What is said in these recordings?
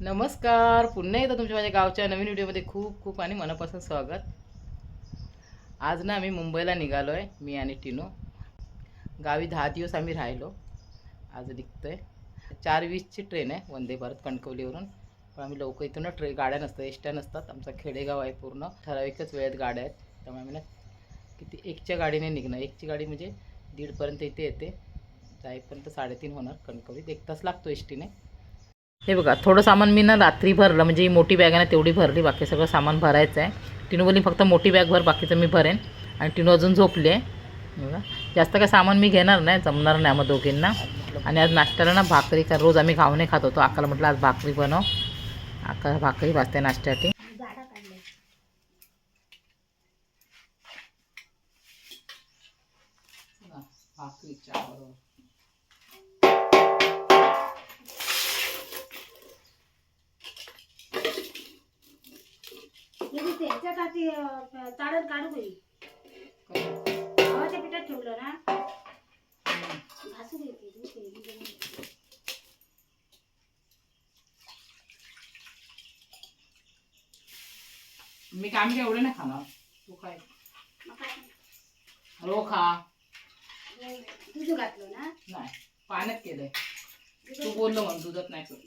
नमस्कार. पुन्हा एकदा तुमच्या माझ्या गावच्या नवीन व्हिडिओमध्ये खूप खूप आणि मनापासून स्वागत. आज ना आम्ही मुंबईला निघालो आहे मी आणि टिनू. गावी दहा दिवस आम्ही राहिलो. आज निघतो आहे चार वीसची ट्रेन आहे वंदे भारत कणकवलीवरून. पण आम्ही लवकर इथून ना ट्रे गाड्या नसतात एसट्या नसतात. आमचा खेडेगाव आहे पूर्ण. ठराविकच वेळेत गाड्या आहेत. त्यामुळे आम्ही ना किती एकच्या गाडीने निघणं एकची गाडी म्हणजे दीडपर्यंत इथे येते. जाईपर्यंत साडेतीन होणार कणकवलीत एक तास लागतो एस टीने हे बघा थोडं सामान मी ना रात्री भरलं म्हणजे ही मोठी बॅग आहे ना तेवढी भरली बाकी सगळं सामान भरायचं आहे. टिनूवली फक्त मोठी बॅग भर बाकीचं मी भरेन. आणि टिनू अजून झोपली आहे. बघा जास्त काय सामान मी घेणार नाही जमणार नाही मग दोघींना. आणि आज नाश्त्याला ना भाकरी का रोज आम्ही घावणे खात होतो. आकाला म्हटलं आज भाकरी बनव. आका भाकरी भाजते नाश्त्यासाठी. भाकरी चहा त्याच्यात आधी चाळण काढू गई गव्हाच्या पिठात ठेवलं ना? घासू मी काय म्हणजे एवढं नाही खाणार? तू काय? रो खा. दूध घातलं ना? नाही पाण्यात केलंय. तू बोललो म्हणून दुधात नाही करू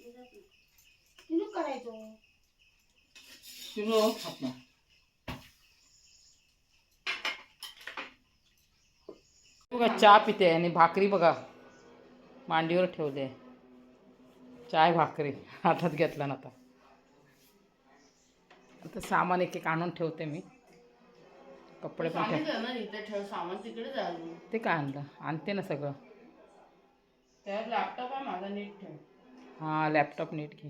तिनूक करायचो. खात नाही बघा चहा पिते आणि भाकरी बघा मांडीवर ठेवले चाय भाकरी हातात घेतला ना आता आता सामान एक एक आणून ठेवते मी कपडे पण ठेव ठेव सामान तिकडे ते काय आणलं आणते ना सगळं लॅपटॉप आहे माझा नीट ठेव हां लॅपटॉप नीट घे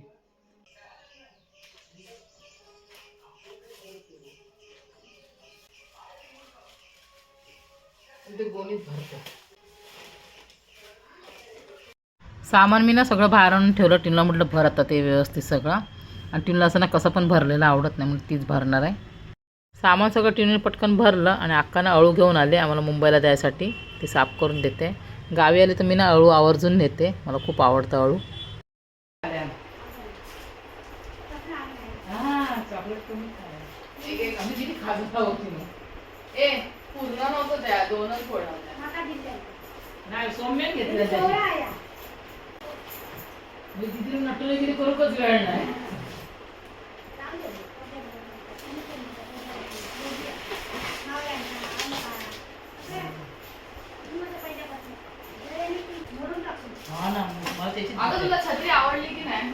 सामान मी ना सगळं बाहेर आणून ठेवलं. टिनला म्हटलं भर आता ते व्यवस्थित सगळं. आणि टिनला असं ना कसं पण भरलेलं आवडत नाही म्हणून तीच भरणार आहे. सामान सगळं टिनूने पटकन भरलं आणि अक्कानं अळू घेऊन आले आम्हाला मुंबईला द्यायसाठी ते साफ करून देते. गावी आले तर मी ना अळू आवर्जून नेते. मला खूप आवडतं अळू. ए पूर्ण नव्हतं त्या दोनच फोडा नाही सौम्यात घेतलं आया. तिथे नटुलेगिरी करूनच वेळ नाही. हा ना मला त्याची अगं तुला छत्री आवडली की नाही.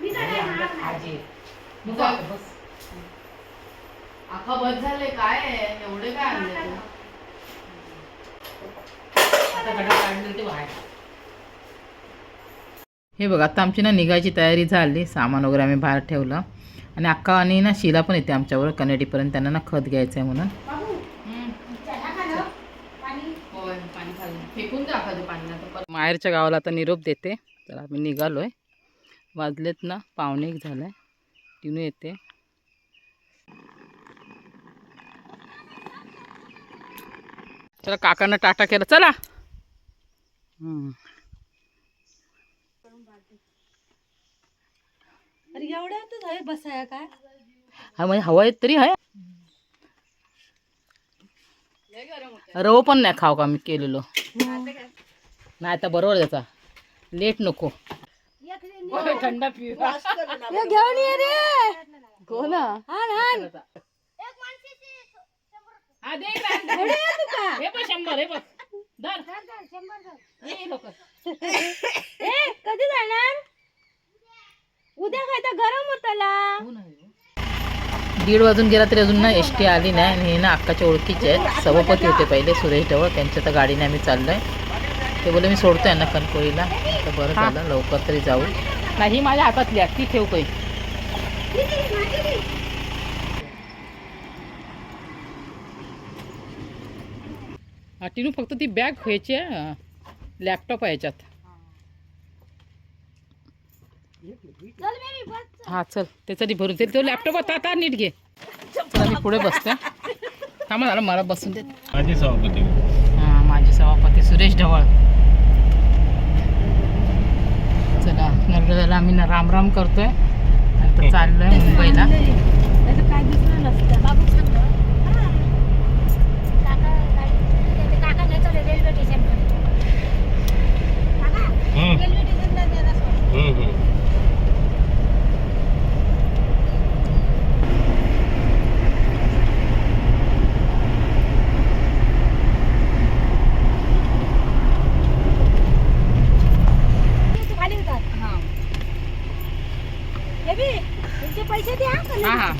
मी काय बस. अख्खा बस झाले काय आहे? एवढे काय आणले तू? आता गडा काढलं ते बाहेर. हे बघ आता आमची ना निघायची तयारी झाली सामान वगैरे आम्ही बाहेर ठेवलं. आणि अक्का आणि ना शिला पण येते आमच्यावर कनेडीपर्यंत त्यांना ना खत घ्यायचं आहे म्हणून फेकून माहेरच्या गावाला आता निरोप देते. तर आम्ही निघालो आहे वाजलेत ना पावणे एक झालं आहे तिनू येते. चला काकांना टाटा केला. चला. अरे एवढ्या तर झाले बसाया काय? हा म्हणजे हवा येत तरी आहे. रव पण नाही खाऊ का मी केलेलो. नाही तर बरोबर त्याचा. लेट नको. थंड पिऊ घेऊन ये रे. हो हा. हे बघ शंभर हे बघ. धर. ए कधी जाणार? उद्या काय तर गरम होतला दीड वाजून गेला तरी अजून ना एस टी आली नाही आणि हे ना अक्काच्या ओळखीचे आहेत. सभापती होते पहिले सुरेश ढवळ. त्यांच्या तर गाडीने आम्ही चाललोय. ते बोले मी सोडतोय ना कणकोळीला. तर बरं झालं लवकर तरी जाऊ. नाही माझ्या हातातली ती ठेव काही हा टिनू फक्त ती बॅग व्हायची आहे लॅपटॉप आहे याच्यात. चल बेबी बस हा चल. त्यासाठी भरून ते तो लॅपटॉप आता आता नीट घे. चला मी पुढे बसते. थांबा झालं मला बसून देत माझे सभापती. हां माझे सभापती सुरेश ढवळ. चला झालं आम्ही ना राम राम करतोय आता चाललोय मुंबईला. काय दिसलं नसतं पैसे द्या हा हा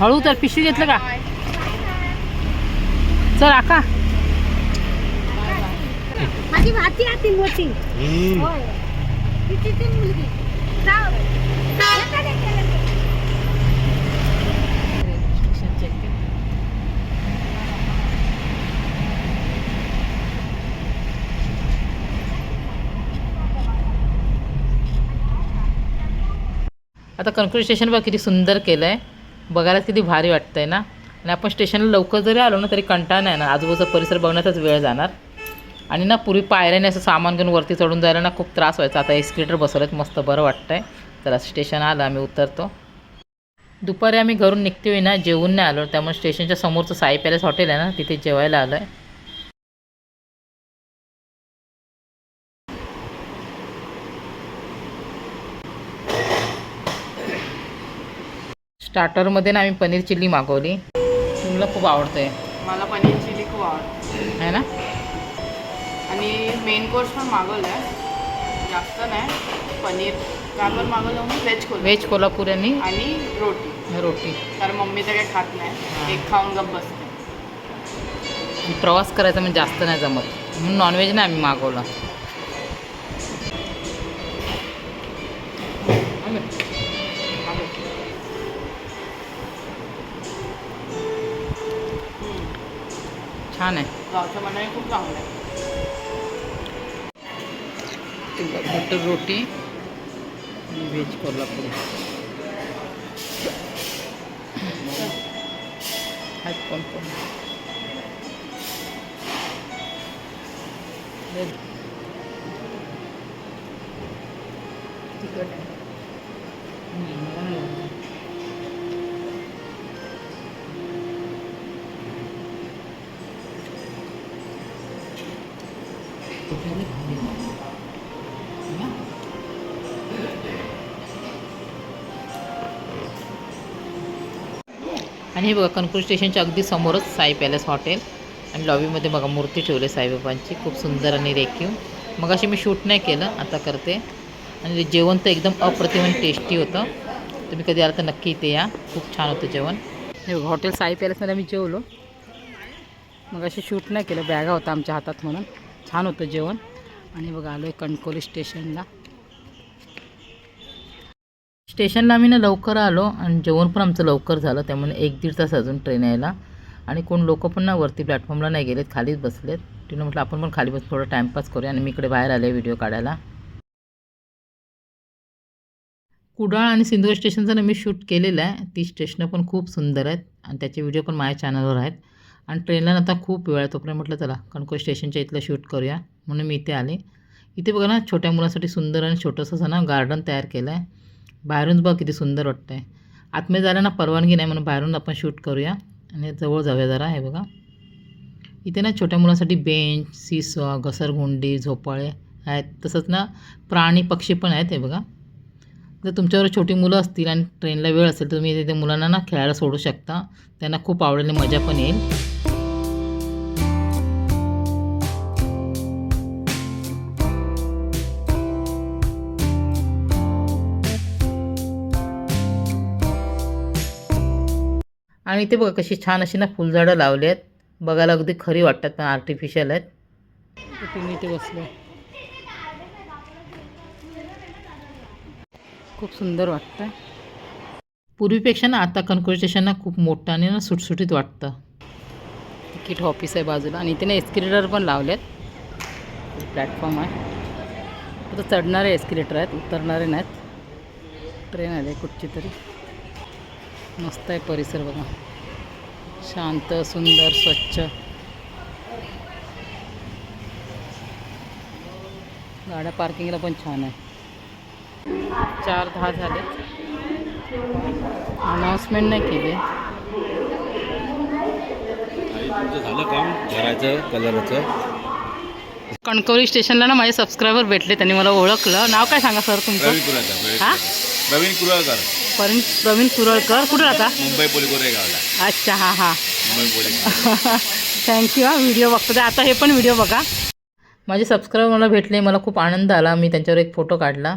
हळू तर पिशवी घेतलं का? चल आका. माझी भाची आहे ती मोठी होय. तिची ती मुलगी. जाऊ येता नाही केलं ते. आता कणकवली स्टेशन बघा किती सुंदर केलं आहे बघायला किती भारी वाटतं आहे ना. आणि आपण स्टेशनला लवकर जरी आलो ना तरी कंटाळा नाही ना आजूबाजूचा परिसर बघण्यातच वेळ जाणार. आणि ना पूर्वी पायऱ्याने असं सामान घेऊन वरती चढून जायला ना खूप त्रास व्हायचा. आता एस्केलेटर बसवलं मस्त बरं वाटतंय. तर स्टेशन आलं आम्ही उतरतो. दुपारी आम्ही घरून निघतोय ना जेवून नाही आलो. त्यामुळे स्टेशनच्या समोरचं साई पॅलेस हॉटेल आहे ना तिथे जेवायला आलो आहे स्टार्टरमध्ये ना आम्ही पनीर चिल्ली मागवली. तुम्हाला खूप आवडतं आहे मला पनीर चिली खूप आवडतं. आहे ना? आणि मेन कोर्स पण मागवलं आहे जास्त नाही पनीर. त्यावर मागवलं मी व्हेज कोल्हा व्हेज कोल्हापुरी आणि आणि रोटी. रोटी. कारण मम्मी तर काही खात नाही. एक खाऊन गप बसते. प्रवास करायचा म्हणजे जास्त नाही जमत. म्हणून नॉनव्हेज नाही आम्ही मागवलं. छान आहे. गावच्या मनाने खूप चांगलं आहे. बटर रोटी आणि व्हेज कोल्हापुरी आहेत कोण कोण तिखट आणि हे बघा कणकूर स्टेशनच्या अगदी समोरच साई पॅलेस हॉटेल आणि लॉबीमध्ये बघा मूर्ती ठेवली साईबाबांची. खूप सुंदर आणि रेखीव. मग अशी मी शूट नाही केलं आता करते. आणि जेवण तर एकदम अप्रतिम टेस्टी होतं. तुम्ही कधी आला तर नक्की इथे या. खूप छान होतं जेवण. हे बघा हॉटेल साई पॅलेसमध्ये आम्ही जेवलो. मग अशी शूट नाही केलं बॅगा होता आमच्या हातात म्हणून. छान होतं जेवण. आणि बघा आलो आहे कणकोली स्टेशनला. स्टेशनला आम्ही ना लवकर आलो आणि जेवण पण आमचं लवकर झालं. त्यामुळे एक दीड तास अजून ट्रेन यायला. आणि कोण लोक पण ना वरती प्लॅटफॉर्मला नाही गेलेत खालीच बसलेत. तिनं म्हटलं आपण पण खाली बस थोडं टाईमपास करूया. आणि मी इकडे बाहेर आले व्हिडिओ काढायला. कुडाळ आणि सिंधुदुर्ग स्टेशनचं ना मी शूट केलेलं आहे. ती स्टेशनं पण खूप सुंदर आहेत आणि त्याचे व्हिडिओ पण माझ्या चॅनलवर आहेत. आणि ट्रेनला आता खूप वेळ आहे. तोपर्यंत म्हटलं चला कणकोळ स्टेशनच्या इथलं शूट करूया. म्हणून मी इथे आले. इथे बघा ना छोट्या मुलांसाठी सुंदर आणि छोटंसं ना गार्डन तयार केलं आहे बाहेरून बघ किती सुंदर वाटतं आहे आतमध्ये जायला ना परवानगी नाही म्हणून बाहेरून आपण शूट करूया. आणि जवळ जाऊया जरा हे बघा. इथे ना छोट्या मुलांसाठी बेंच सीसॉ घसरगुंडी झोपाळे आहेत. तसंच ना प्राणी पक्षी पण आहेत हे बघा. जर तुमच्यावर छोटी मुलं असतील आणि ट्रेनला वेळ असेल तर तुम्ही तिथे मुलांना ना खेळायला सोडू शकता. त्यांना खूप आवडेल मजा पण येईल. आणि इथे बघा कशी छान अशी ना फुलझाडं लावली आहेत बघायला अगदी खरी वाटतात पण आर्टिफिशियल आहेत. तुम्ही इथे बसलो. खूप सुंदर वाटतं पूर्वीपेक्षा ना आता कणकोळ स्टेशन ना खूप मोठं आणि ना सुटसुटीत वाटतं. तिकीट ऑफिस आहे बाजूला आणि इथे ना एस्किलेटर पण लावलेत. प्लॅटफॉर्म आहे. आता चढणारे एस्किलेटर आहेत उतरणारे नाहीत. ट्रेन आले कुठची तरी. मस्त आहे परिसर बघा. शांत सुंदर स्वच्छ. गाड्या पार्किंगला पण छान आहे. चार दहा झाले. अनाऊन्समेंट नाही केली. तुमचं झालं काम? घराचं कलरचं? कणकवली स्टेशनला ना माझे सबस्क्रायबर भेटले त्यांनी मला ओळखलं. नाव काय सांगा सर तुमचं? प्रवीण कुराळकर प्रवीण? कुराळकर. प्रवीण कुरळकर. कुठे राहता? मुंबई पोलीस गावला अच्छा हां हां. मुंबई पोलीस थँक्यू हा व्हिडिओ बघतो. ते आता हे पण व्हिडिओ बघा. माझे सबस्क्राईबर मला भेटले मला खूप आनंद आला. मी त्यांच्यावर एक फोटो काढला.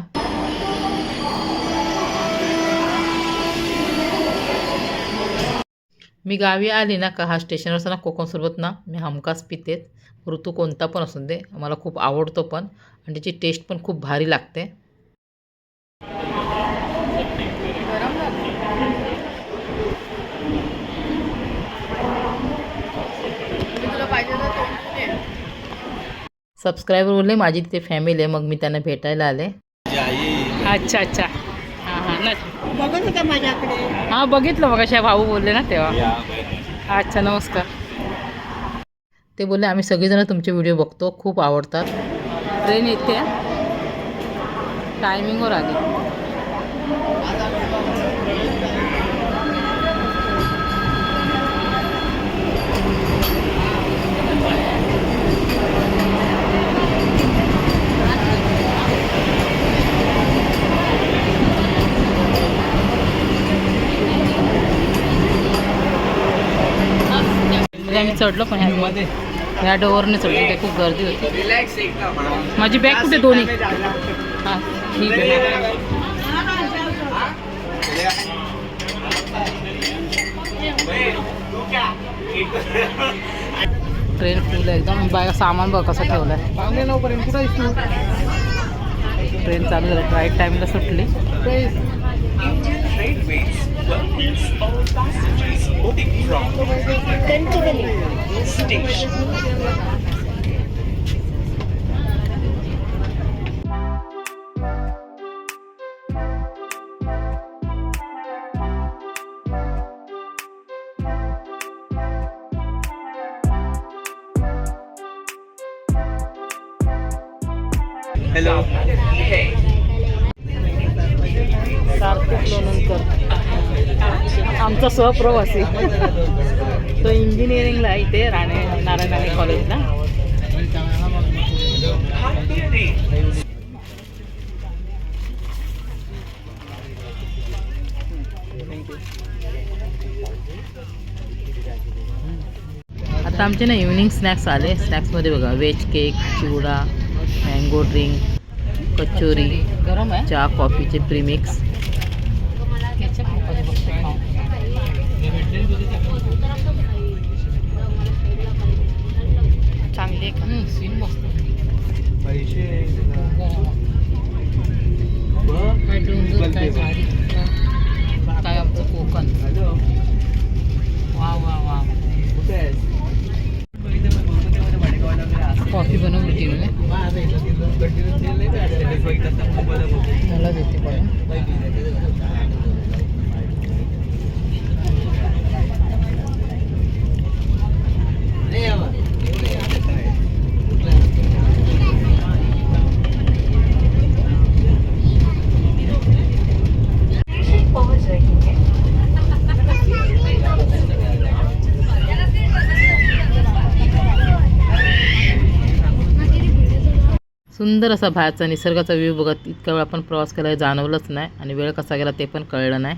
मी गावी आली ना का हा स्टेशनवर असताना कोकम सरबत ना मी हमखास पितेच ऋतू कोणता पण असून दे मला खूप आवडतो पण. आणि त्याची टेस्ट पण खूप भारी लागते गरम लागतं. मी तुला पाहिजे तर तोंड दे. सबस्क्रायबर बोलले माझी तिथे फॅमिली आहे मग मी त्यांना भेटायला आले. अच्छा अच्छा. हां हां ना बघत होता माझ्याकडे. हां बघितलं मग अशा भाऊ बोलले ना तेव्हा. अच्छा नमस्कार. ते बोलले आम्ही सगळेजण तुमचे व्हिडिओ बघतो खूप आवडतात. ट्रेन येते. टायमिंगवर आली. तरी आम्ही चढलो पण ह्या ह्या डोअरने चढलो. ते खूप गर्दी होती. माझी बॅग कुठे दोन्ही? हां ठीक आहे. ट्रेन फुल आहे एकदम. बाय सामान बघ कसं ठेवलं आहे ट्रेन चालू झाली. राईट टाईमला सुटली. welcomes all passengers moving from Canterbury Station. आमचा सहप्रवासी. तो इंजिनिअरिंगला इथे राणे नारायण राणे कॉलेजला आता आमचे ना इव्हनिंग स्नॅक्स आले. स्नॅक्समध्ये बघा veg cake chivda mango drink kachori गरम चहा कॉफीचे प्रीमिक्स चांगले सीन मस्त काय डोंगर काय झाडी काय आमचं कोकण वा वा वा कॉफी बनवली टीमने मला देते पण सुंदर असा बाहेरचा निसर्गाचा व्ह्यू बघत इतका वेळ आपण प्रवास केला हे जाणवलंच नाही आणि वेळ कसा गेला ते पण कळलं नाही.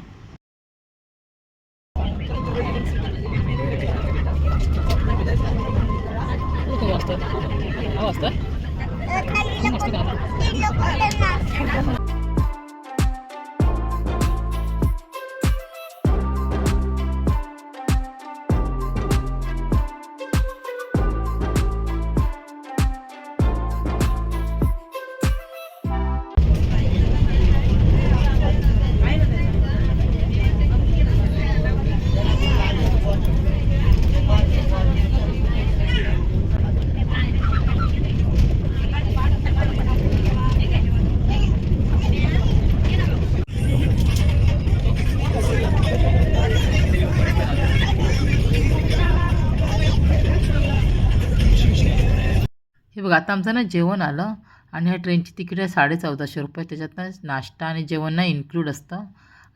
आता आमचं ना जेवण आलं आणि ह्या ट्रेनची तिकीट आहे साडे चौदाशे रुपये त्याच्यातनं नाश्ता आणि जेवण ना इन्क्लूड असतं.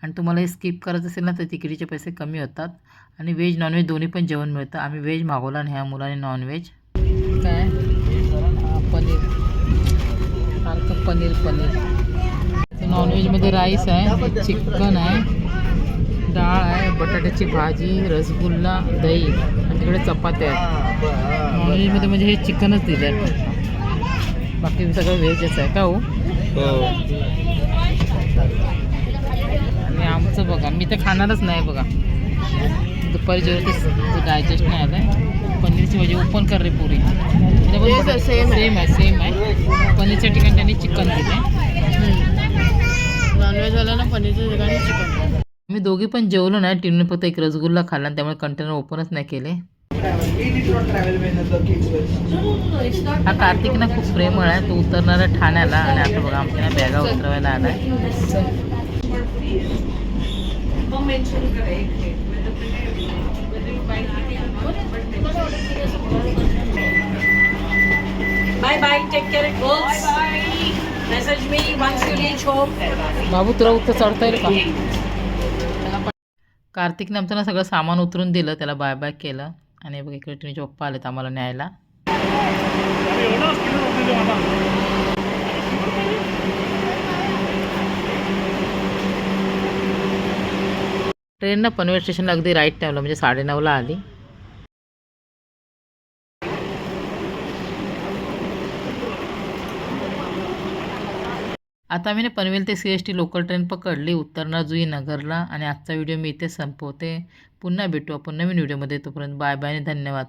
आणि तुम्हाला हे स्किप करायचं असेल ना तर तिकिटीचे पैसे कमी होतात. आणि व्हेज नॉनव्हेज दोन्ही पण जेवण मिळतं. आम्ही व्हेज मागवलं आणि ह्या मुलाने नॉनव्हेज काय? पनीर. सारखं पनीर पनीर. नॉनव्हेजमध्ये राईस आहे चिकन आहे. बटाट्याची भाजी रसगुल्ला दही आणि तिकडे चपात्या आहेत. नॉनव्हेजमध्ये म्हणजे हे चिकनच दिलं आहे बाकी सगळं व्हेजच आहे. का हो? आणि आमचं बघा मी तर खाणारच नाही बघा. दुपारी जेवण डायजेस्ट नाही आलं आहे पनीरची भाजी ओपन कर रे पुरी. sir, same आहे. सेम आहे सेम आहे. पनीरच्या ठिकाणी त्यांनी चिकन दिलं नॉनव्हेज वाला ना पनीरच्या ठिकाणी चिकन मी दोघी पण जेवलो नाही टिनूने फक्त एक रसगुल्ला खाल्ला आणि त्यामुळे कंटेनर ओपनच नाही केले हा कार्तिक ना खूप प्रेमळ आहे तो उतरणार आहे ठाण्याला आणि आता बघा आमच्या बॅगा उतरवायला आलाय. Message me once you reach home. बाबू तुला उत्तर चढता येईल का कार्तिकने आमचं ना सगळं सामान उतरून दिलं त्याला बाय बाय केलं. आणि बघ इकडे टिनूचे पप्पा आलेत आम्हाला न्यायला. ट्रेन ना पनवेल स्टेशनला अगदी राईट टाईमला म्हणजे साडेनऊला आली. आता मी ना पनवेल ते C S T local train पकडली उत्तरणार जुई नगरला आणि आजचा व्हिडिओ मी इथे संपवते. पुन्हा भेटू आपण नवीन व्हिडिओमध्ये तोपर्यंत बाय बाय आणि धन्यवाद.